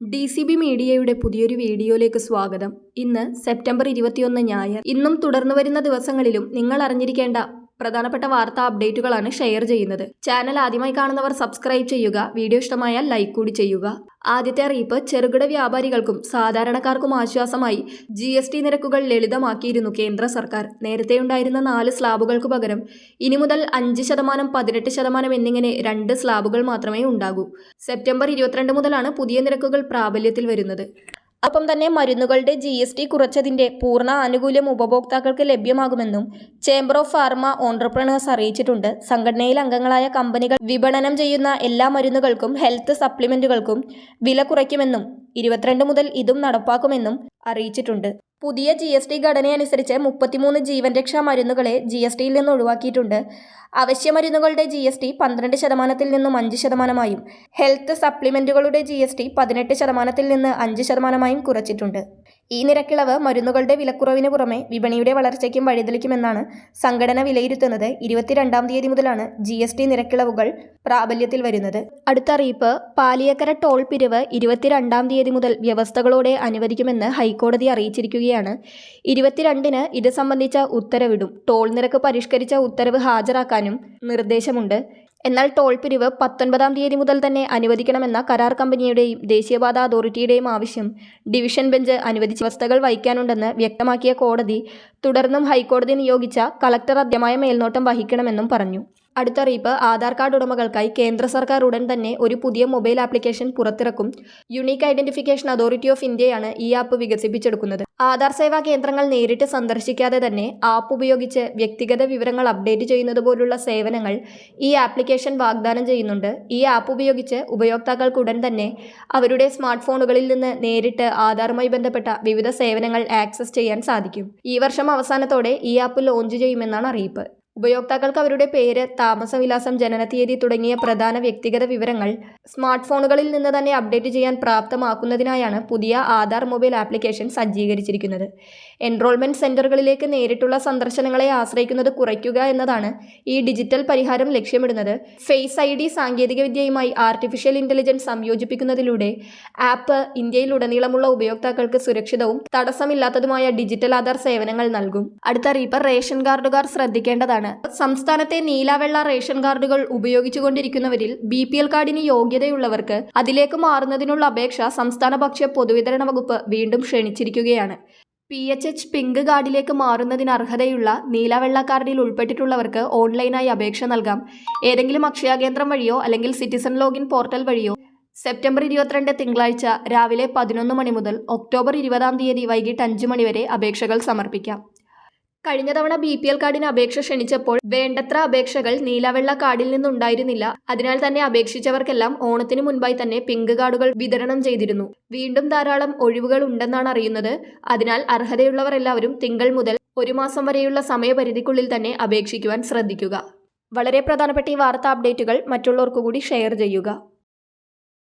D C B മീഡിയയുടെ പുതിയൊരു വീഡിയോയിലേക്ക് സ്വാഗതം. ഇന്ന് സെപ്റ്റംബർ ഇരുപത്തിയൊന്ന് ഞായർ. ഇന്നും തുടർന്നു വരുന്ന ദിവസങ്ങളിലും നിങ്ങൾ അറിഞ്ഞിരിക്കേണ്ട പ്രധാനപ്പെട്ട വാർത്താ അപ്ഡേറ്റുകളാണ് ഷെയർ ചെയ്യുന്നത്. ചാനൽ ആദ്യമായി കാണുന്നവർ സബ്സ്ക്രൈബ് ചെയ്യുക വീഡിയോ ഇഷ്ടമായാൽ ലൈക്ക് കൂടി ചെയ്യുക. ആദ്യത്തെ അറിയിപ്പ് ചെറുകിട വ്യാപാരികൾക്കും സാധാരണക്കാർക്കും ആശ്വാസമായി ജി എസ് ടി നിരക്കുകൾ ലളിതമാക്കിയിരുന്നു കേന്ദ്ര സർക്കാർ. നേരത്തെ ഉണ്ടായിരുന്ന നാല് സ്ലാബുകൾക്ക് പകരം ഇനി മുതൽ അഞ്ച് ശതമാനം പതിനെട്ട് ശതമാനം എന്നിങ്ങനെ രണ്ട് സ്ലാബുകൾ മാത്രമേ ഉണ്ടാകൂ. സെപ്റ്റംബർ ഇരുപത്തിരണ്ട് മുതലാണ് പുതിയ നിരക്കുകൾ പ്രാബല്യത്തിൽ വരുന്നത്. ഒപ്പം തന്നെ മരുന്നുകളുടെ ജി എസ് ടി കുറച്ചതിന്റെ പൂർണ ആനുകൂല്യം ഉപഭോക്താക്കൾക്ക് ലഭ്യമാകുമെന്നും ചേംബർ ഓഫ് ഫാർമ ഓൺടർപ്രണേഴ്സ് അറിയിച്ചിട്ടുണ്ട്. സംഘടനയിൽ അംഗങ്ങളായ കമ്പനികൾ വിപണനം ചെയ്യുന്ന എല്ലാ മരുന്നുകൾക്കും ഹെൽത്ത് സപ്ലിമെന്റുകൾക്കും വില കുറയ്ക്കുമെന്നും ഇരുപത്തിരണ്ട് മുതൽ ഇതും നടപ്പാക്കുമെന്നും അറിയിച്ചിട്ടുണ്ട്. പുതിയ ജി എസ് ടി ഘടനയനുസരിച്ച് മുപ്പത്തിമൂന്ന് ജീവൻ രക്ഷാ മരുന്നുകളെ ജി എസ് ടിയിൽ നിന്ന് ഒഴിവാക്കിയിട്ടുണ്ട്. അവശ്യ മരുന്നുകളുടെ ജി എസ് ടി പന്ത്രണ്ട് ശതമാനത്തിൽ നിന്നും അഞ്ച് ശതമാനമായും ഹെൽത്ത് സപ്ലിമെന്റുകളുടെ ജി എസ് ടി പതിനെട്ട് ശതമാനത്തിൽ നിന്ന് അഞ്ച് ശതമാനമായും കുറച്ചിട്ടുണ്ട്. ഈ നിരക്കിളവ് മരുന്നുകളുടെ വിലക്കുറവിന് പുറമെ വിപണിയുടെ വളർച്ചയ്ക്കും വഴിതെളിക്കുമെന്നാണ് സംഘടന വിലയിരുത്തുന്നത്. ഇരുപത്തിരണ്ടാം തീയതി മുതലാണ് ജി എസ് ടി നിരക്കിളവുകൾ പ്രാബല്യത്തിൽ വരുന്നത്. അടുത്ത അറിയിപ്പ് പാലിയക്കര ടോൾ പിരിവ് ഇരുപത്തിരണ്ടാം തീയതി മുതൽ വ്യവസ്ഥകളോടെ അനുവദിക്കുമെന്ന് ഹൈക്കോടതി അറിയിച്ചിരിക്കുകയാണ്. ഇരുപത്തിരണ്ടിന് ഇത് സംബന്ധിച്ച ഉത്തരവിടും. ടോൾ നിരക്ക് പരിഷ്കരിച്ച ഉത്തരവ് ഹാജരാക്കാനും നിർദ്ദേശമുണ്ട്. എന്നാൽ ടോൾ പിരിവ് പത്തൊൻപതാം തീയതി മുതൽ തന്നെ അനുവദിക്കണമെന്ന കരാർ കമ്പനിയുടെയും ദേശീയപാത അതോറിറ്റിയുടെയും ആവശ്യം ഡിവിഷൻ ബെഞ്ച് അനുവദിച്ച വ്യവസ്ഥകൾ വഹിക്കാനുണ്ടെന്ന് വ്യക്തമാക്കിയ കോടതി തുടർന്നും ഹൈക്കോടതി നിയോഗിച്ച കളക്ടർ അദ്യമായ മേൽനോട്ടം വഹിക്കണമെന്നും പറഞ്ഞു അടുത്ത അറിയിപ്പ് ആധാർ കാർഡ് ഉടമകൾക്കായി കേന്ദ്ര സർക്കാർ ഉടൻ തന്നെ ഒരു പുതിയ മൊബൈൽ ആപ്ലിക്കേഷൻ പുറത്തിറക്കും. യുണീക്ക് ഐഡന്റിഫിക്കേഷൻ അതോറിറ്റി ഓഫ് ഇന്ത്യയാണ് ഈ ആപ്പ് വികസിപ്പിച്ചെടുക്കുന്നത്. ആധാർ സേവാ കേന്ദ്രങ്ങൾ നേരിട്ട് സന്ദർശിക്കാതെ തന്നെ ആപ്പ് ഉപയോഗിച്ച് വ്യക്തിഗത വിവരങ്ങൾ അപ്ഡേറ്റ് ചെയ്യുന്നത് പോലുള്ള സേവനങ്ങൾ ഈ ആപ്ലിക്കേഷൻ വാഗ്ദാനം ചെയ്യുന്നുണ്ട്. ഈ ആപ്പ് ഉപയോഗിച്ച് ഉപയോക്താക്കൾക്ക് ഉടൻ തന്നെ അവരുടെ സ്മാർട്ട് ഫോണുകളിൽ നിന്ന് നേരിട്ട് ആധാറുമായി ബന്ധപ്പെട്ട വിവിധ സേവനങ്ങൾ ആക്സസ് ചെയ്യാൻ സാധിക്കും. ഈ വർഷം അവസാനത്തോടെ ഈ ആപ്പ് ലോഞ്ച് ചെയ്യുമെന്നാണ് അറിയിപ്പ്. ഉപയോക്താക്കൾക്ക് അവരുടെ പേര് താമസവിലാസം ജനനത്തീയതി തുടങ്ങിയ പ്രധാന വ്യക്തിഗത വിവരങ്ങൾ സ്മാർട്ട് ഫോണുകളിൽ നിന്ന് തന്നെ അപ്ഡേറ്റ് ചെയ്യാൻ പ്രാപ്തമാക്കുന്നതിനായാണ് പുതിയ ആധാർ മൊബൈൽ ആപ്ലിക്കേഷൻ സജ്ജീകരിച്ചിരിക്കുന്നത്. എൻറോൾമെന്റ് സെന്ററുകളിലേക്ക് നേരിട്ടുള്ള സന്ദർശനങ്ങളെ ആശ്രയിക്കുന്നത് കുറയ്ക്കുക എന്നതാണ് ഈ ഡിജിറ്റൽ പരിഹാരം ലക്ഷ്യമിടുന്നത്. ഫേസ് ഐ ഡി സാങ്കേതികവിദ്യയുമായി ആർട്ടിഫിഷ്യൽ ഇന്റലിജൻസ് സംയോജിപ്പിക്കുന്നതിലൂടെ ആപ്പ് ഇന്ത്യയിലുടനീളമുള്ള ഉപയോക്താക്കൾക്ക് സുരക്ഷിതവും തടസ്സമില്ലാത്തതുമായ ഡിജിറ്റൽ ആധാർ സേവനങ്ങൾ നൽകും. അടുത്ത റീപ്പർ റേഷൻ കാർഡുകാർ ശ്രദ്ധിക്കേണ്ടതാണ്. സംസ്ഥാനത്തെ നീലാവെള്ള റേഷൻ കാർഡുകൾ ഉപയോഗിച്ചുകൊണ്ടിരിക്കുന്നവരിൽ ബി പി എൽ കാർഡിന് യോഗ്യതയുള്ളവർക്ക് അതിലേക്ക് മാറുന്നതിനുള്ള അപേക്ഷ സംസ്ഥാന ഭക്ഷ്യ പൊതുവിതരണ വകുപ്പ് വീണ്ടും ക്ഷണിച്ചിരിക്കുകയാണ്. പി എച്ച് എച്ച് പിങ്ക് കാർഡിലേക്ക് മാറുന്നതിന് അർഹതയുള്ള നീലവെള്ള കാർഡിൽ ഉൾപ്പെട്ടിട്ടുള്ളവർക്ക് ഓൺലൈനായി അപേക്ഷ നൽകാം. ഏതെങ്കിലും അക്ഷയ കേന്ദ്രം വഴിയോ അല്ലെങ്കിൽ സിറ്റിസൺ ലോഗിൻ പോർട്ടൽ വഴിയോ സെപ്റ്റംബർ ഇരുപത്തിരണ്ട് തിങ്കളാഴ്ച രാവിലെ പതിനൊന്ന് മണി മുതൽ ഒക്ടോബർ ഇരുപതാം തീയതി വൈകിട്ട് അഞ്ച് മണിവരെ അപേക്ഷകൾ സമർപ്പിക്കാം. കഴിഞ്ഞ തവണ ബി പി എൽ കാർഡിന് അപേക്ഷ ക്ഷണിച്ചപ്പോൾ വേണ്ടത്ര അപേക്ഷകൾ നീലവെള്ള കാർഡിൽ നിന്നുണ്ടായിരുന്നില്ല. അതിനാൽ തന്നെ അപേക്ഷിച്ചവർക്കെല്ലാം ഓണത്തിന് മുൻപായി തന്നെ പിങ്ക് കാർഡുകൾ വിതരണം ചെയ്തിരുന്നു. വീണ്ടും ധാരാളം ഒഴിവുകൾ ഉണ്ടെന്നാണ് അറിയുന്നത്. അതിനാൽ അർഹതയുള്ളവർ എല്ലാവരും തിങ്കൾ മുതൽ ഒരു മാസം വരെയുള്ള സമയപരിധിക്കുള്ളിൽ തന്നെ അപേക്ഷിക്കുവാൻ ശ്രദ്ധിക്കുക. വളരെ പ്രധാനപ്പെട്ട ഈ വാർത്താ അപ്ഡേറ്റുകൾ മറ്റുള്ളവർക്കു കൂടി ഷെയർ ചെയ്യുക.